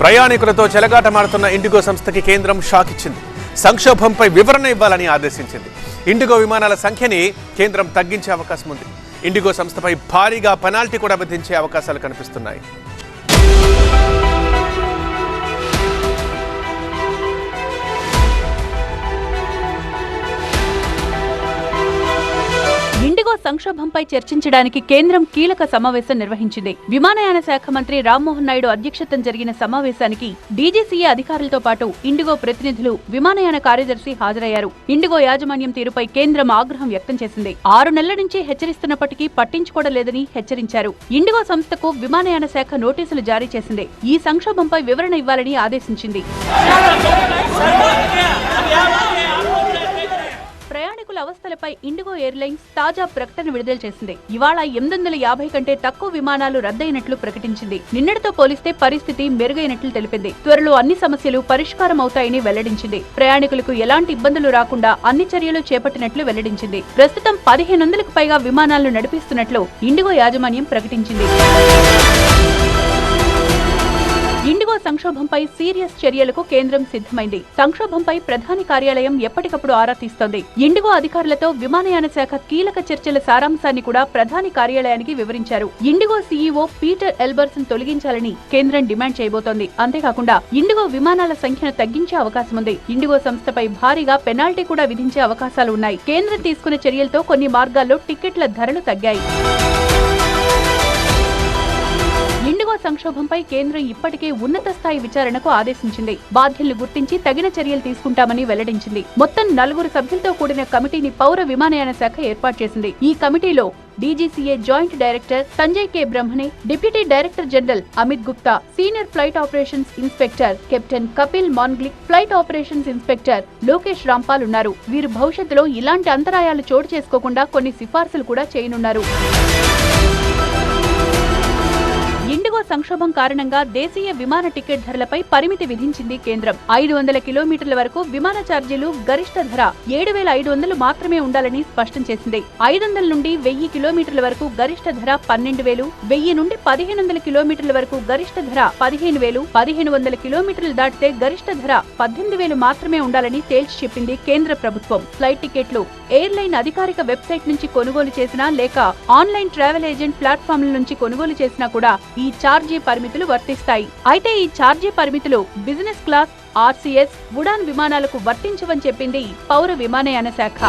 ప్రయాణికులతో చెలగాటమాడుతున్న IndiGo సంస్థకి కేంద్రం shock ఇచ్చింది. సంక్షోభంపై వివరణ ఇవ్వాలని ఆదేశించింది. ఇండిగో విమానాల సంఖ్యని కేంద్రం తగ్గించే అవకాశం ఉంది. ఇండిగో సంస్థపై భారీగా పెనాల్టీ కూడా విధించే అవకాశాలు కనిపిస్తున్నాయి. సంక్షోభంపై చర్చించడానికి కేంద్రం కీలక సమావేశం నిర్వహించింది. విమానయాన శాఖ మంత్రి రామ్మోహన్ నాయుడు అధ్యక్షతన జరిగిన సమావేశానికి డీజీసీఏ అధికారులతో పాటు ఇండిగో ప్రతినిధులు విమానయాన కార్యదర్శి హాజరయ్యారు. ఇండిగో యాజమాన్యం తీరుపై కేంద్రం ఆగ్రహం వ్యక్తం చేసింది. ఆరు నెలల నుంచి హెచ్చరిస్తున్నప్పటికీ పట్టించుకోవడం లేదని హెచ్చరించారు. ఇండిగో సంస్థకు విమానయాన శాఖ నోటీసులు జారీ చేసింది. ఈ సంక్షోభంపై వివరణ ఇవ్వాలని ఆదేశించింది. ప్రయాణికుల అవస్థలపై ఇండిగో ఎయిర్లైన్స్ తాజా ప్రకటన విడుదల చేసింది. ఇవాళ ఎనిమిది వందల యాభై కంటే తక్కువ విమానాలు రద్దయినట్లు ప్రకటించింది. నిన్నటితో పోలిస్తే పరిస్థితి మెరుగైనట్లు తెలిపింది. త్వరలో అన్ని సమస్యలు పరిష్కారం అవుతాయని వెల్లడించింది. ప్రయాణికులకు ఎలాంటి ఇబ్బందులు రాకుండా అన్ని చర్యలు చేపట్టినట్లు వెల్లడించింది. ప్రస్తుతం పదిహేను వందలకు పైగా విమానాలను నడిపిస్తున్నట్లు ఇండిగో యాజమాన్యం ప్రకటించింది. ఇండిగో సంక్షోభంపై సీరియస్ చర్యలకు కేంద్రం సిద్ధమైంది. సంక్షోభంపై ప్రధాని కార్యాలయం ఎప్పటికప్పుడు ఆరా తీస్తోంది. ఇండిగో అధికారులతో విమానయాన శాఖ కీలక చర్చల సారాంశాన్ని కూడా ప్రధాని కార్యాలయానికి వివరించారు. ఇండిగో సీఈఓ పీటర్ ఎల్బర్సన్ తొలగించాలని కేంద్రం డిమాండ్ చేయబోతోంది. అంతేకాకుండా ఇండిగో విమానాల సంఖ్యను తగ్గించే అవకాశం ఉంది. ఇండిగో సంస్థపై భారీగా పెనాల్టీ కూడా విధించే అవకాశాలు ఉన్నాయి. కేంద్రం తీసుకున్న చర్యలతో కొన్ని మార్గాల్లో టికెట్ల ధరలు తగ్గాయి. సంక్షోభంపై కేంద్రం ఇప్పటికే ఉన్నత స్థాయి విచారణకు ఆదేశించింది. బాధ్యులను గుర్తించి తగిన చర్యలు తీసుకుంటామని వెల్లడించింది. మొత్తం నలుగురు సభ్యులతో కూడిన కమిటీని పౌర విమానయాన శాఖ ఏర్పాటు చేసింది. ఈ కమిటీలో DGCA joint director Sanjay K. Brahmane deputy director general Amit Gupta senior flight operations inspector captain Kapil Manglik flight operations inspector Lokesh Rampal ఉన్నారు. వీరు భవిష్యత్తులో ఇలాంటి అంతరాయాలు చోటు చేసుకోకుండా కొన్ని సిఫార్సులు కూడా చేయనున్నారు. ఇండిగో సంక్షోభం కారణంగా దేశీయ విమాన టికెట్ ధరలపై పరిమితి విధించింది కేంద్రం. ఐదు వందల కిలోమీటర్ల వరకు విమాన ఛార్జీలు గరిష్ట ధర ఏడు వేల ఐదు వందలు మాత్రమే ఉండాలని స్పష్టం చేసింది. ఐదు వందల నుండి వెయ్యి కిలోమీటర్ల వరకు గరిష్ట ధర పన్నెండు వేలు వెయ్యి నుండి పదిహేను వందల కిలోమీటర్ల వరకు గరిష్ట ధర పదిహేను వేలు పదిహేను వందల కిలోమీటర్లు దాటితే గరిష్ట ధర పద్దెనిమిది వేలు మాత్రమే ఉండాలని తేల్చి చెప్పింది కేంద్ర ప్రభుత్వం. ఫ్లైట్ టికెట్లు ఎయిర్లైన్ అధికారిక వెబ్సైట్ నుంచి కొనుగోలు చేసినా లేక ఆన్లైన్ ట్రావెల్ ఏజెంట్ ప్లాట్ఫామ్ల నుంచి కొనుగోలు చేసినా కూడా ఈ ఛార్జీ పరిమితులు వర్తిస్తాయి. అయితే ఈ ఛార్జీ పరిమితులు బిజినెస్ క్లాస్ ఆర్సీఎస్ ఉడాన్ విమానాలకు వర్తించవని చెప్పింది పౌర విమానయాన శాఖ.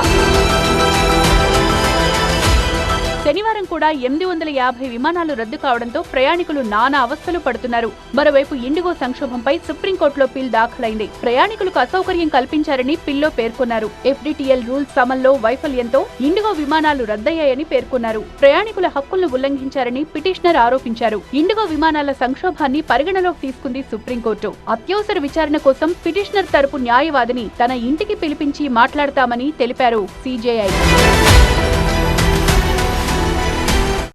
శనివారం కూడా ఎనిమిది వందల యాభై విమానాలు రద్దు కావడంతో ప్రయాణికులు నానా అవస్థలు పడుతున్నారు. మరోవైపు ఇండిగో సంక్షోభంపై సుప్రీంకోర్టులో పిల్ దాఖలైంది. ప్రయాణికులకు అసౌకర్యం కల్పించారని పిల్లో పేర్కొన్నారు. ఎఫ్డిటిఎల్ రూల్స్ అమల్లో వైఫల్యంతో ఇండిగో విమానాలు రద్దయ్యాయని పేర్కొన్నారు. ప్రయాణికుల హక్కులను ఉల్లంఘించారని పిటిషనర్ ఆరోపించారు. ఇండిగో విమానాల సంక్షోభాన్ని పరిగణలోకి తీసుకుంది సుప్రీంకోర్టు. అత్యవసర విచారణ కోసం పిటిషనర్ తరపు న్యాయవాదిని తన ఇంటికి పిలిపించి మాట్లాడతామని తెలిపారు సీజేఐ.